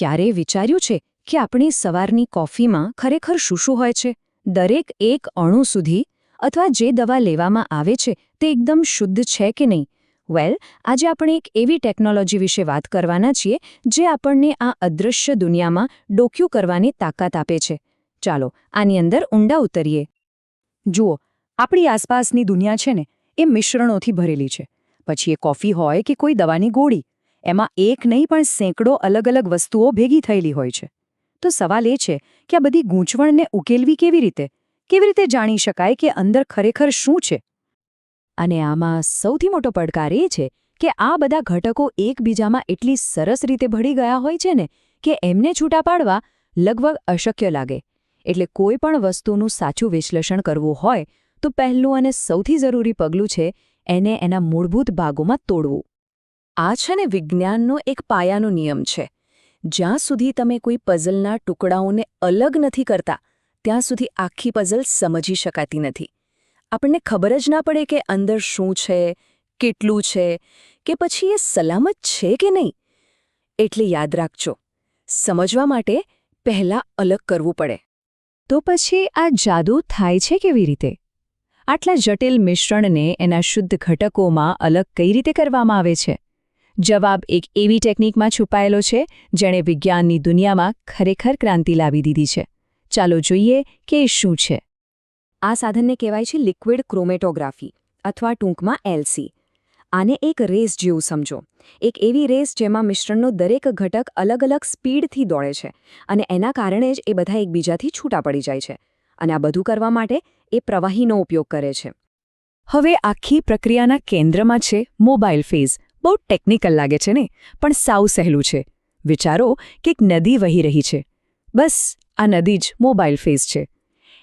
ક્યારેય વિચાર્યું છે કે આપણી સવારની કોફીમાં ખરેખર શું શું હોય છે? દરેક એક અણુ સુધી અથવા જે દવા લેવામાં આવે છે તે એકદમ શુદ્ધ છે કે નહીં? વેલ, આજે આપણે એક એવી ટેકનોલોજી વિશે વાત કરવાના છીએ જે આપણને આ અદૃશ્ય દુનિયામાં ડોક્યું કરવાની તાકાત આપે છે. ચાલો, આની અંદર ઊંડા ઉતરીએ. જુઓ, આપણી આસપાસની દુનિયા છે ને, એ મિશ્રણોથી ભરેલી છે. પછી એ કોફી હોય કે કોઈ દવાની ગોળી એમાં એક નહીં, પણ સેંકડો અલગ અલગ વસ્તુઓ ભેગી થયેલી હોય છે. તો સવાલ એ છે કે આ બધી ગૂંચવણને ઉકેલવી કેવી રીતે? કેવી રીતે જાણી શકાય કે અંદર ખરેખર શું છે? અને આમાં સૌથી મોટો પડકાર એ છે કે આ બધા ઘટકો એકબીજામાં એટલી સરસ રીતે ભળી ગયા હોય છે ને કે એમને છૂટા પાડવા લગભગ અશક્ય લાગે. એટલે કોઈ પણ વસ્તુનું સાચું વિશ્લેષણ કરવું હોય તો પહેલું અને સૌથી જરૂરી પગલું છે એને એના મૂળભૂત ભાગોમાં તોડવું. આ છે ને વિજ્ઞાનનો એક પાયાનો નિયમ છે. જ્યાં સુધી તમે કોઈ પઝલના ટુકડાઓને અલગ નથી કરતા, ત્યાં સુધી આખી પઝલ સમજી શકાતી નથી. આપણને ખબર જ ના પડે કે અંદર શું છે, કેટલું છે, કે પછી એ સલામત છે કે નહીં. એટલે યાદ રાખજો, સમજવા માટે પહેલાં અલગ કરવું પડે. તો પછી આ જાદુ થાય છે કેવી રીતે? આટલા જટિલ મિશ્રણને એના શુદ્ધ ઘટકોમાં અલગ કઈ રીતે કરવામાં આવે છે? જવાબ એક એવી ટેકનિકમાં છુપાયેલો છે જેણે વિજ્ઞાનની દુનિયામાં ખરેખર ક્રાંતિ લાવી દીધી છે. ચાલો જોઈએ કે શું છે. આ સાધનને કહેવાય છે લિક્વિડ ક્રોમેટોગ્રાફી અથવા ટૂંકમાં એલસી. આને એક રેસ જેવું સમજો. એક એવી રેસ જેમાં મિશ્રણનો દરેક ઘટક અલગ અલગ સ્પીડથી દોડે છે અને એના કારણે જ એ બધા એકબીજાથી છૂટા પડી જાય છે અને આ બધું કરવા માટે એ પ્રવાહીનો ઉપયોગ કરે છે. હવે આખી પ્રક્રિયાના કેન્દ્રમાં છે મોબાઈલ ફેઝ. બહુ ટેકનિકલ લાગે છે ને? પણ સાવ સહેલું છે. વિચારો કે એક નદી વહી રહી છે. બસ, આ નદી જ મોબાઈલ ફેઝ છે.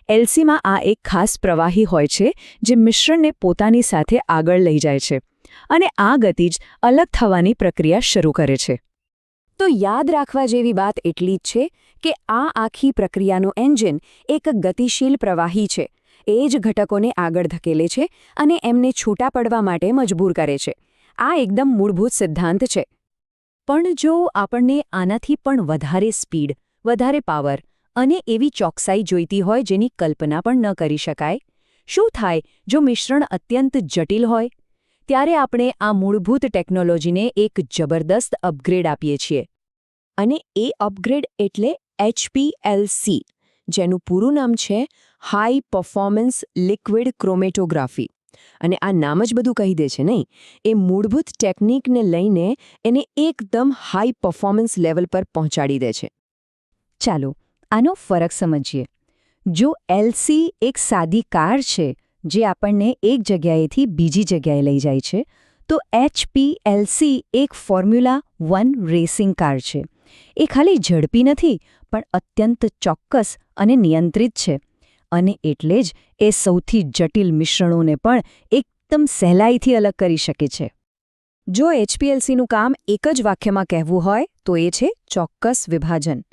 એલસીમાં આ એક ખાસ પ્રવાહી હોય છે જે મિશ્રણને પોતાની સાથે આગળ લઈ જાય છે અને આ ગતિ જ અલગ થવાની પ્રક્રિયા શરૂ કરે છે. તો યાદ રાખવા જેવી વાત એટલી જ છે કે આ આખી પ્રક્રિયાનું એન્જિન એક ગતિશીલ પ્રવાહી છે. એ જ ઘટકોને આગળ ધકેલે છે અને એમને છૂટા પડવા માટે મજબૂર કરે છે. આ એકદમ મૂળભૂત સિદ્ધાંત છે. પણ જો આપણને આનાથી પણ વધારે સ્પીડ, વધારે પાવર અને એવી ચોકસાઈ જોઈતી હોય જેની કલ્પના પણ ન કરી શકાય, શું થાય જો મિશ્રણ અત્યંત જટિલ હોય? ત્યારે આપણે આ મૂળભૂત ટેકનોલોજીને એક જબરદસ્ત અપગ્રેડ આપીએ છીએ. અને એ અપગ્રેડ એટલે એચપીએલસી જેનું પૂરું નામ છે હાઈ પરફોર્મન્સ લિક્વિડ ક્રોમેટોગ્રાફી અને આ નામ જ બધું કહી દે છે નહીં. એ મૂળભૂત ટેકનિકને લઈને એને એકદમ હાઈ પરફોર્મન્સ લેવલ પર પહોંચાડી દે છે. ચાલો, આનો ફરક સમજીએ. જો એલસી એક સાદી કાર છે, જે આપણને એક જગ્યાએથી બીજી જગ્યાએ લઈ જાય છે, તો એચપીએલસી એક ફોર્મ્યુલા વન રેસિંગ કાર છે. એ ખાલી ઝડપી નથી, પણ અત્યંત ચોક્કસ અને નિયંત્રિત છે. અને એટલે જ એ સૌથી જટિલ મિશ્રણોને પણ એકદમ સહેલાઈથી અલગ કરી શકે છે. જો એચપીએલસીનું કામ એક જ વાક્યમાં કહેવું હોય, તો એ છે ચોક્કસ વિભાજન.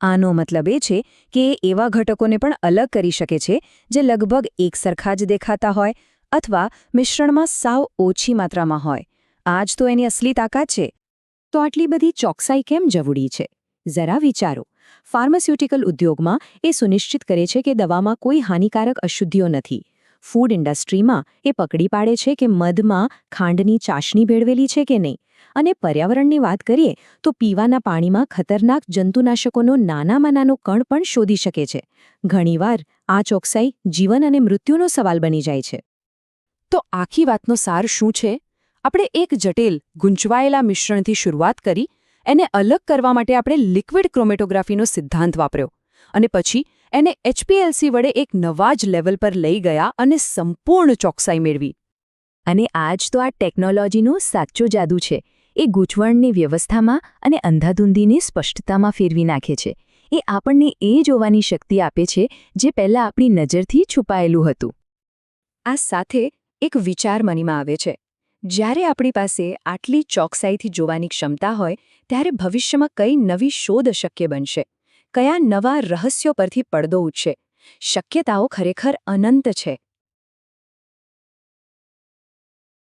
આનો મતલબ એ છે કે એ એવા ઘટકોને પણ અલગ કરી શકે છે, જે લગભગ એકસરખા જ દેખાતા હોય અથવા મિશ્રણમાં સાવ ઓછી માત્રામાં હોય. આ જ તો એની અસલી તાકાત છે. તો આટલી બધી ચોકસાઈ કેમ જવડી છે? જરા વિચારો. ફાર્માસ્યુટિકલ ઉદ્યોગમાં એ સુનિશ્ચિત કરે છે કે દવામાં કોઈ હાનિકારક અશુદ્ધિઓ નથી. ફૂડ ઇન્ડસ્ટ્રીમાં એ પકડી પાડે છે કે મધમાં ખાંડની ચાશણી ભેળવેલી છે કે નહીં. અને પર્યાવરણની વાત કરીએ, તો પીવાના પાણીમાં ખતરનાક જંતુનાશકોનો નાનામાં નાનો કણ પણ શોધી શકે છે. ઘણીવાર આ ચોકસાઈ જીવન અને મૃત્યુનો સવાલ બની જાય છે. તો આખી વાતનો સાર શું છે? આપણે એક જટિલ, ગૂંચવાયેલા મિશ્રણથી શરૂઆત કરી એને અલગ કરવા માટે આપણે લિક્વિડ ક્રોમેટોગ્રાફીનો સિદ્ધાંત વાપર્યો અને પછી એને એચપીએલસી વડે એક નવા જ લેવલ પર લઈ ગયા અને સંપૂર્ણ ચોકસાઈ મેળવી. અને આજ તો આ ટેકનોલોજીનું સાચો જાદુ છે. એ ગૂંચવણની વ્યવસ્થામાં અને અંધાધૂંધીની સ્પષ્ટતામાં ફેરવી નાખે છે. એ આપણને એ જોવાની શક્તિ આપે છે જે પહેલાં આપણી નજરથી છુપાયેલું હતું. આ સાથે એક વિચાર મનીમાં આવે છે. જ્યારે આપણી પાસે આટલી ચોકસાઈથી જોવાની ક્ષમતા હોય, ત્યારે ભવિષ્યમાં કઈ નવી શોધ શક્ય બનશે? કયા નવા રહસ્યો પરથી પડદો ઉઠશે? શક્યતાઓ ખરેખર અનંત છે.